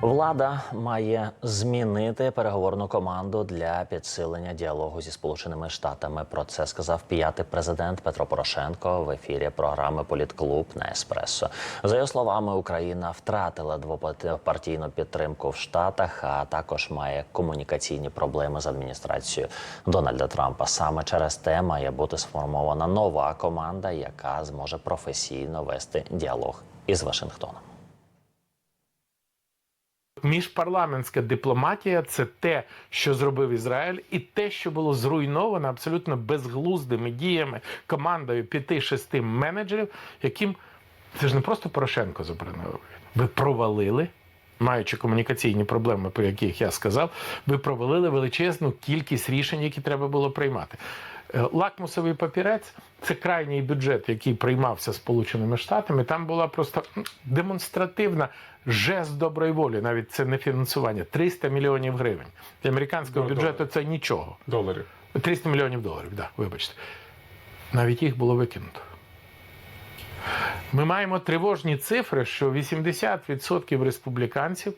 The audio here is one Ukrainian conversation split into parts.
Влада має змінити переговорну команду для підсилення діалогу зі Сполученими Штатами. Про це сказав п'ятий президент Петро Порошенко в ефірі програми Політклуб на Еспресо. За його словами, Україна втратила двопартійну підтримку в Штатах, а також має комунікаційні проблеми з адміністрацією Дональда Трампа. Саме через те має бути сформована нова команда, яка зможе професійно вести діалог із Вашингтоном. Міжпарламентська дипломатія це те, що зробив Ізраїль, і те, що було зруйновано абсолютно безглуздими діями командою п'яти-шести менеджерів, яким це ж не просто Порошенко заборонив. Ви провалили, маючи комунікаційні проблеми, про яких я сказав, ви провалили величезну кількість рішень, які треба було приймати. Е, Лакмусовий папірець це крайній бюджет, який приймався Сполученими Штатами. Там була просто демонстративна жест доброї волі. Навіть це не фінансування 300 мільйонів гривень. Для американського Ну, бюджету доларів. це нічого. доларів. 300 мільйонів доларів, да, вибачте. Навіть їх було викинуто. Ми маємо тривожні цифри, що 80% республіканців,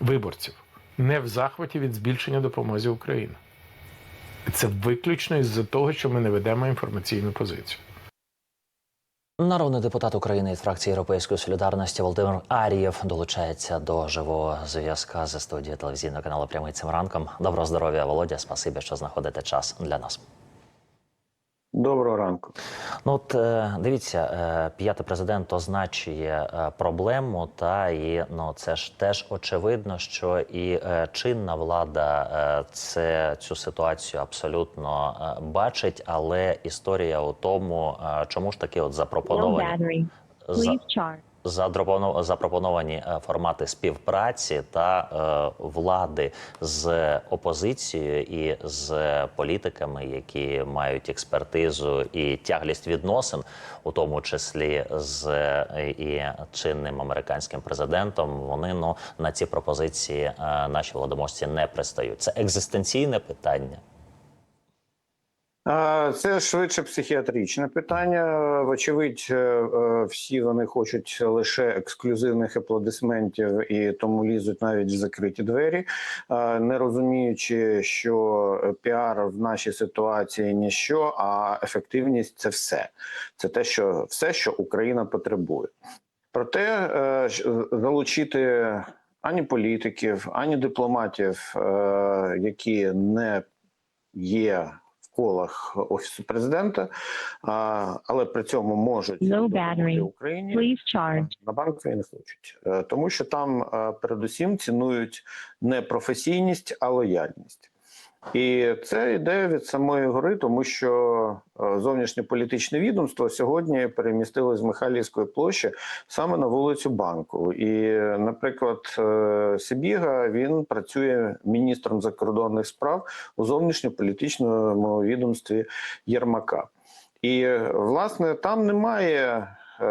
виборців, не в захваті від збільшення допомоги Україні. Це виключно із-за того, що ми не ведемо інформаційну позицію. Народний депутат України від фракції Європейської солідарності Володимир Арієв долучається до живого зв'язка зі студії телевізійного каналу Прямий цим ранком. Доброго здоров'я, Володя. Спасибі, що знаходите час для нас. Доброго ранку. Ну от е, дивіться, е, п'ятий президент означує е, проблему, та і ну це ж теж очевидно, що і чинна влада це цю ситуацію абсолютно бачить, але історія у тому, чому ж таки от запропоновані за, запропоновані е, формати співпраці та е, влади з опозицією і з політиками, які мають експертизу і тяглість відносин, у тому числі з е, і чинним американським президентом. Вони ну на ці пропозиції наші владоможці не пристають. Це екзистенційне питання. Це швидше психіатричне питання. Вочевидь, е, е, всі вони хочуть лише ексклюзивних аплодисментів і тому лізуть навіть в закриті двері, не розуміючи, що піар в нашій ситуації ніщо, а ефективність це все. Це те, що все, що Україна потребує. Проте е, залучити ані політиків, ані дипломатів, які не є колах офісу президента, але при цьому можуть battery. Україні. На банкові не хочуть, Е, тому що там е, передусім цінують не професійність, а лояльність. І це йде від самої гори, тому що е, зовнішньополітичне відомство сьогодні перемістилось з Михайлівської площі саме на вулицю Банку. І, наприклад, е, Сибіга він працює міністром закордонних справ у зовнішньополітичному відомстві Єрмака. І власне там немає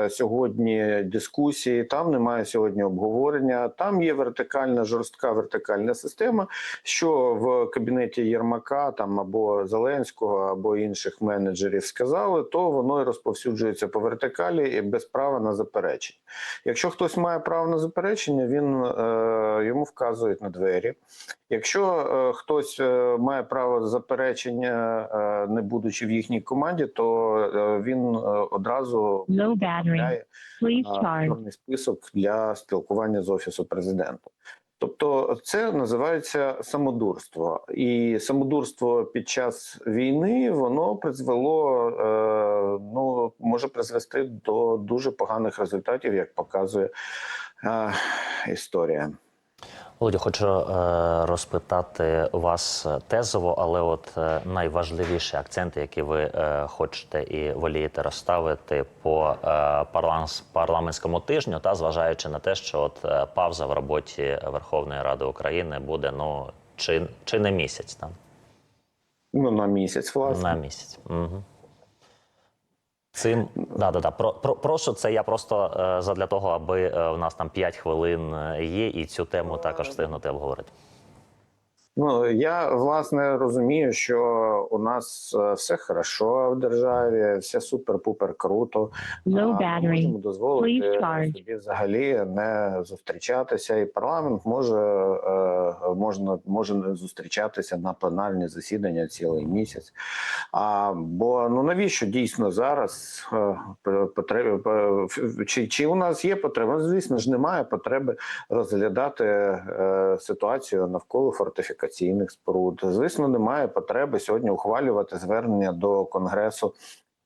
сьогодні дискусії, там немає сьогодні обговорення. Там є вертикальна жорстка вертикальна система, що в кабінеті Єрмака там або Зеленського, або інших менеджерів сказали, то воно і розповсюджується по вертикалі і без права на заперечення. Якщо хтось має право на заперечення, він е, йому вказують на двері. Якщо е, хтось е, має право заперечення, е, не будучи в їхній команді, то е, він е, одразу No чорний список для спілкування з офісу президента. Тобто, це називається самодурство, і самодурство під час війни воно призвело, е, ну може призвести до дуже поганих результатів, як показує е, історія. Володя, хочу е, розпитати вас тезово, але от е, найважливіші акценти, які ви е, хочете і волієте розставити по е, парламентському тижню, та зважаючи на те, що от е, пауза в роботі Верховної Ради України буде ну чи, чи не місяць там Ну на місяць, власне. на місяць. Угу. Цим да, да, да. Про, про, прошу це я просто е, задля того, аби е, у нас там 5 хвилин е, є, і цю тему також встигнути обговорити. Ну я власне розумію, що у нас е, все хорошо в державі, все супер-пупер круто. Low Ми battery. можемо дозволити собі взагалі не зустрічатися, і парламент може е, можна може не зустрічатися на пленарні засідання цілий місяць. А бо ну навіщо дійсно зараз е, потреби е, чи, чи у нас є потреба? Ну, звісно ж, немає потреби розглядати ситуацію навколо фортифікаційних споруд. Звісно, немає потреби сьогодні ухвалювати звернення до конгресу.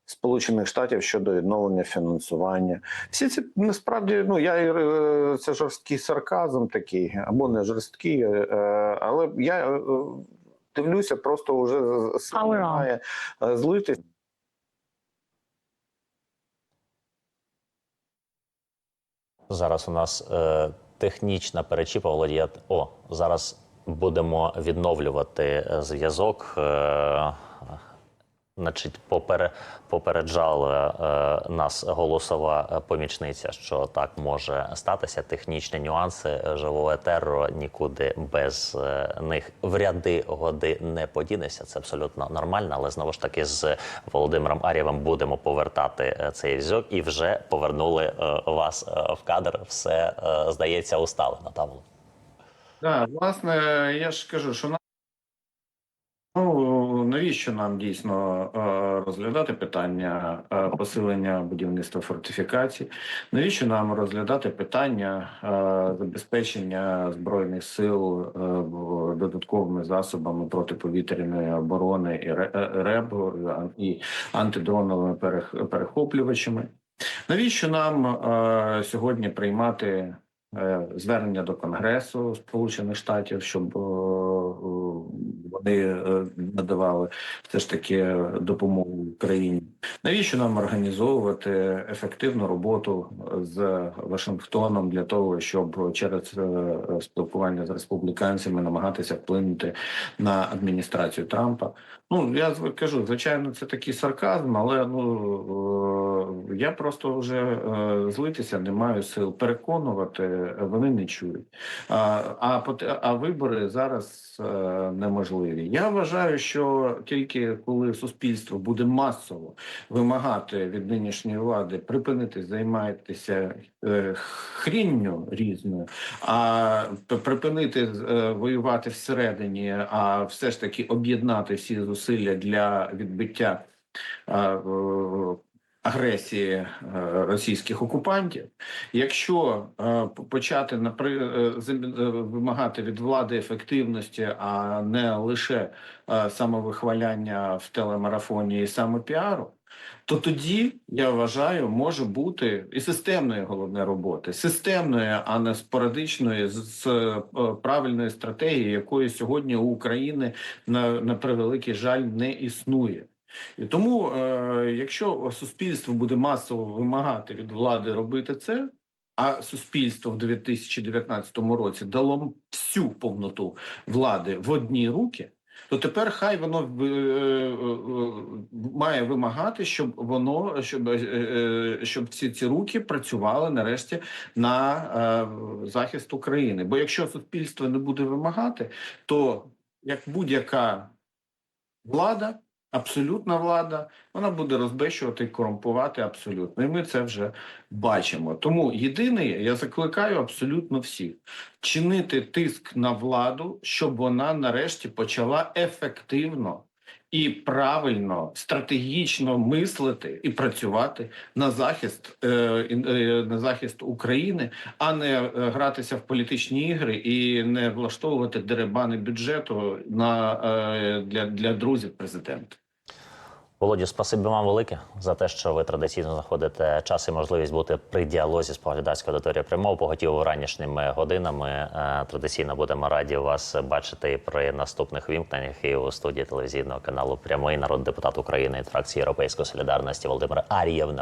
Сполучених Штатів щодо відновлення фінансування, всі ці насправді ну я е, це жорсткий сарказм такий, або не жорсткий, е, але я е, дивлюся, просто вже має злитись. Зараз у нас е, технічна перечіпа Володія. О, зараз будемо відновлювати е, зв'язок. Е, Значить, попере, попереджала е, нас голосова помічниця, що так може статися. Технічні нюанси е, живого етеру нікуди без них в ряди годи не подінешся. Це абсолютно нормально. Але знову ж таки з Володимиром Арєвим будемо повертати цей зв'язок і вже повернули вас в кадр. Все здається усталено. Та Володь? Да, власне, я ж кажу, що нам ну, навіщо нам дійсно розглядати питання посилення будівництва фортифікацій? Навіщо нам розглядати питання забезпечення збройних сил додатковими засобами протиповітряної оборони і е, РЕБ і антидроновими перех- перехоплювачами? Навіщо нам сьогодні приймати звернення до Конгресу Сполучених Штатів, щоб е, е, вони е, надавали все ж таки допомогу Україні? Навіщо нам організовувати ефективну роботу з Вашингтоном для того, щоб через е, спілкування з республіканцями намагатися вплинути на адміністрацію Трампа? Ну я кажу, звичайно, це такий сарказм, але ну е, я просто вже е, злитися не маю сил переконувати, е, вони не чують. А, а, а вибори зараз неможливі. Я вважаю, що тільки коли суспільство буде масово вимагати від нинішньої влади припинити займатися хрінню різною, а припинити е, воювати всередині, а все ж таки об'єднати всі зусилля для відбиття. е, е, Агресії е, російських окупантів, якщо е, почати напри... е, е, вимагати від влади ефективності, а не лише е, самовихваляння в телемарафоні і самопіару, то тоді я вважаю, може бути і системної головне роботи, системної, а не спорадичної, з, з е, правильної стратегії, якої сьогодні у України на, на превеликий жаль не існує. І тому, е, якщо суспільство буде масово вимагати від влади робити це, а суспільство в 2019 році дало всю повноту влади в одні руки, то тепер хай воно е, е, е, має вимагати, щоб воно щоб, щоб всі ці руки працювали нарешті на захист України. Бо якщо суспільство не буде вимагати, то як будь-яка влада. Абсолютна влада, вона буде розбещувати і корумпувати абсолютно. І ми це вже бачимо. Тому єдине, я закликаю абсолютно всіх чинити тиск на владу, щоб вона нарешті почала ефективно і правильно, стратегічно мислити і працювати на захист, е, е, на захист України, а не е, гратися в політичні ігри і не влаштовувати деребани бюджету на для, для друзів президента. Володю, спасибі вам велике за те, що ви традиційно знаходите час і можливість бути при діалозі з поглядацькою аудиторією прямого поготів ранішніми годинами. Е, Традиційно будемо раді вас бачити при наступних вімкненнях і у студії телевізійного каналу Прямий народ депутат України від фракції Європейської солідарності Володимир Ар'єв